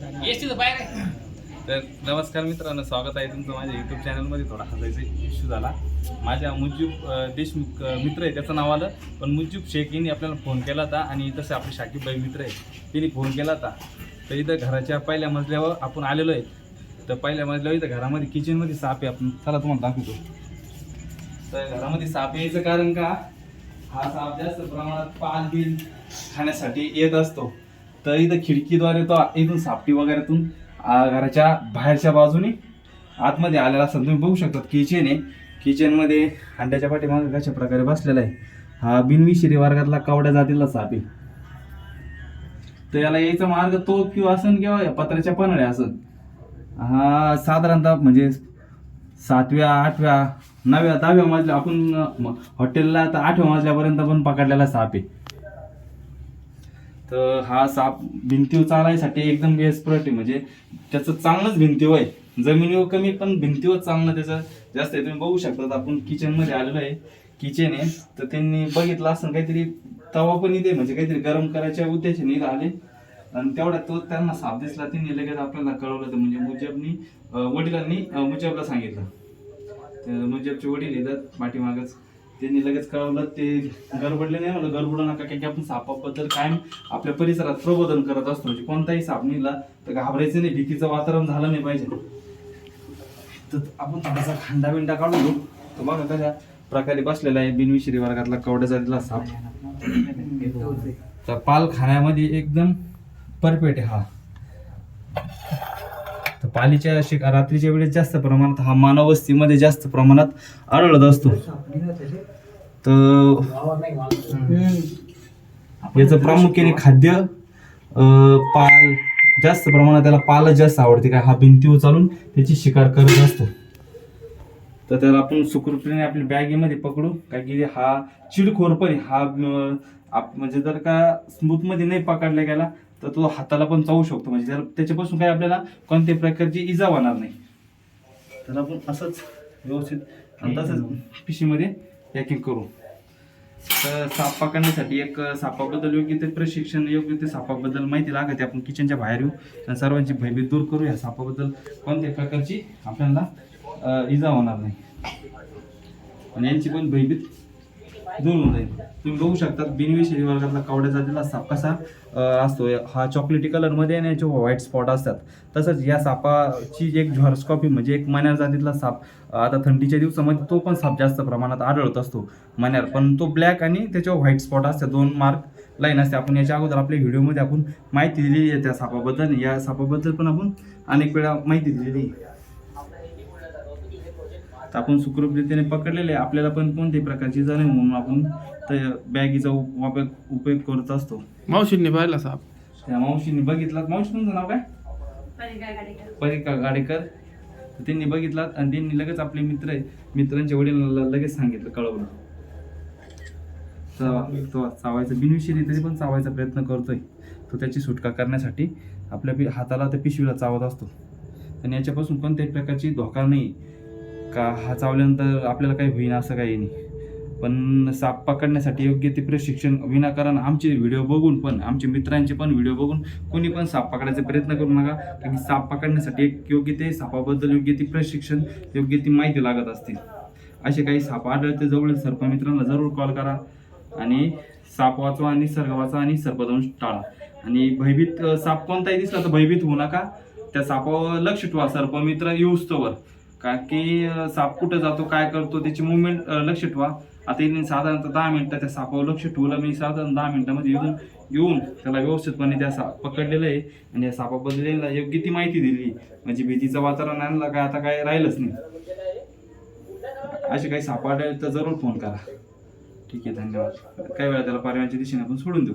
तर नमस्कार मित्रांनो स्वागत आहे तुमचं माझ्या यूट्यूब चॅनलमध्ये थोडा हसायचा इश्यू झाला. माझ्या मुजीब देशमुख मित्र आहे त्याचं नाव आलं. पण मुजीब शेख यांनी आपल्याला फोन केला होता. आणि तसे आपले शाकीबबाई मित्र आहे त्यांनी फोन केला होता. तर इथं घराच्या पहिल्या मजल्यावर आपण आलेलो आहे. तर पहिल्या मजल्यावर इथं घरामध्ये किचनमध्ये साप आहे. आपण चला तुम्हाला दाखवतो. तर घरामध्ये साप यायचं कारण का? हा साप जास्त प्रमाणात पाल बिल खाण्यासाठी येत असतो. तर इथं खिडकीद्वारे तो इथून सापटी वगैरेतून घराच्या बाहेरच्या बाजूने आतमध्ये आलेला असताना तुम्ही बघू शकता किचन आहे. किचनमध्ये अंड्याच्या पाठीमागे कशा प्रकारे बसलेला आहे. हा बिनविशिरी वर्गातला कावड्या जातीला साप आहे. तर याला यायचा मार्ग तो किंवा असन किंवा या पत्र्याच्या पनड्या असन. हा साधारणतः म्हणजे सातव्या आठव्या नव्या दहाव्या मजल्या आपण हॉटेलला तर आठव्या मजल्यापर्यंत पण पकडलेला साप आहे. तर हा साप भिंतीवर चालायसाठी एकदम एक्सपर्ट आहे. म्हणजे त्याचं चांगलंच भिंतीवर आहे. जमिनीवर कमी पण भिंतीवर चांगलं त्याचं जास्त आहे. तुम्ही बघू शकता आपण किचनमध्ये आलेलो आहे. किचन आहे. तर त्यांनी बघितलं असं काहीतरी तवा पण इथे म्हणजे काहीतरी गरम करायच्या उद्देशाने आले आणि तेवढा तो त्यांना साप दिसला. त्यांनी लगेच आपल्याला कळवलं तर म्हणजे मुजबनी वडिलांनी मुजबला सांगितलं. तर मुजबचे वडील येतात पाठीमागच. त्यांनी लगेच कळवलं ते गरबडले नाही मला गरबडू नका कारण की आपण सापाबद्दल कायम आपल्या परिसरात प्रबोधन करत असतो. म्हणजे कोणताही साप तर घाबरायचं नाही भीतीचं वातावरण झालं नाही पाहिजे. तर आपण थोडासा खांडा बिंडा काढून घेऊ. तर बघा कशा प्रकारे बसलेला आहे बिनविश्री वर्गातला कवड्याचा दिला साप. तर पाल खाण्यामध्ये एकदम परफेक्ट आहे हा. तर पालीच्या शिक रात्रीच्या वेळेस जास्त प्रमाणात हा मानव वस्तीमध्ये जास्त प्रमाणात आढळत असतो. तर याचं प्रामुख्याने खाद्य पाल जास्त प्रमाणात त्याला पालच जास्त आवडते काय हा भिंतीवर चालून त्याची शिकार करत असतो. तर त्याला आपण सुखरूपीने आपल्या बॅगेमध्ये पकडू काय की हा चिडखोर पण हा आप- म्हणजे जर का स्मूथमध्ये नाही पकडला गेला तर तो हाताला पण चावू शकतो. म्हणजे त्याला- त्याच्यापासून काही आपल्याला कोणत्याही प्रकारची इजा होणार नाही. तर आपण असंच व्यवस्थित आणि तसंच पिशीमध्ये पॅकिंग करू. तर साप पकडण्यासाठी एक सापाबद्दल योग्य ते प्रशिक्षण योग्य ते सापाबद्दल माहिती लागते. आपण किचनच्या बाहेर येऊ आणि सर्वांची भयभीत दूर करू. या सापाबद्दल कोणत्याही प्रकारची आपल्याला इजा होणार नाही. आणि यांची पण भयभीत दूर होऊन जाईल. तुम्ही बघू शकता बिनविषयी वर्गातला कावड्या जातीला साप कसा असतो. हा चॉकलेटी कलरमध्ये आणि याचे व्हाईट स्पॉट असतात. तसंच या सापाची एक झॉर्स्कॉपी म्हणजे एक मन्यार जातीतला साप आता थंडीच्या दिवसामध्ये तो पण साप जास्त प्रमाणात आढळत असतो मन्यार पण तो ब्लॅक आणि त्याच्यावर व्हाईट स्पॉट असतात दोन मार्क लाईन असते. आपण याच्या अगोदर आपल्या व्हिडिओमध्ये आपण माहिती दिलेली आहे त्या सापाबद्दल. या सापाबद्दल पण आपण अनेक वेळा माहिती दिलेली आहे. तर आपण सुखरूप रीतीने पकडलेले. आपल्याला पण कोणत्याही प्रकारची जाणीव म्हणून आपण त्या बॅगीचा उप- उपयोग उपयोग करत असतो. मावशींनी पाहिला साप. त्या मावशीने बघितला मावशी तुमचं नाव काय? परिका गाडेकर. त्यांनी बघितला आणि त्यांनी लगेच आपले मित्र आहे मित्रांच्या वडिलांना लगेच सांगितलं कळवलं. चावा- तो चावायचा बिनविषयी तरी पण चावायचा प्रयत्न करतोय. तो त्याची सुटका करण्यासाठी आपल्या पि- हाताला त्या पिशवीला चावत असतो. आणि याच्यापासून कोणत्याही प्रकारची धोका नाही. का हा चावल्यानंतर आपल्याला काही होईना असं काही नाही. पण साप पकडण्यासाठी योग्य ते प्रशिक्षण विनाकारण आमचे व्हिडिओ बघून पण आमचे मित्रांचे पण व्हिडिओ बघून कोणी पण साप पकडायचा प्रयत्न करू नका. कारण की साप पकडण्यासाठी एक योग्य ते सापाबद्दल योग्य ती प्रशिक्षण योग्य ती माहिती लागत असते. असे काही साप आढळते जवळ सर्प मित्रांना जरूर कॉल करा आणि साप वाचवा निसर्ग वाचवा आणि सर्पदंश टाळा. आणि भयभीत साप कोणताही दिसला तर भयभीत होऊ नका. त्या सापावर लक्ष ठेवा सर्पमित्र येऊस्तोवर. का की साप कुठं जातो काय करतो त्याची मुवमेंट लक्ष ठेवा. आता यांनी साधारणतः दहा मिनिटं त्या सापावर लक्ष ठेवलं. मी साधारण दहा मिनिटामध्ये येऊन येऊन त्याला व्यवस्थितपणे त्या साप पकडलेलं आहे. आणि या सापाबद्दल योग्य ती माहिती दिली. म्हणजे भीतीचं वातावरण आणलं काय आता काय राहिलंच नाही. असे काही साप आढळले तर जरूर फोन करा. ठीक आहे धन्यवाद. काही वेळा त्याला पर्यायांच्या दिशेने आपण सोडून देऊ.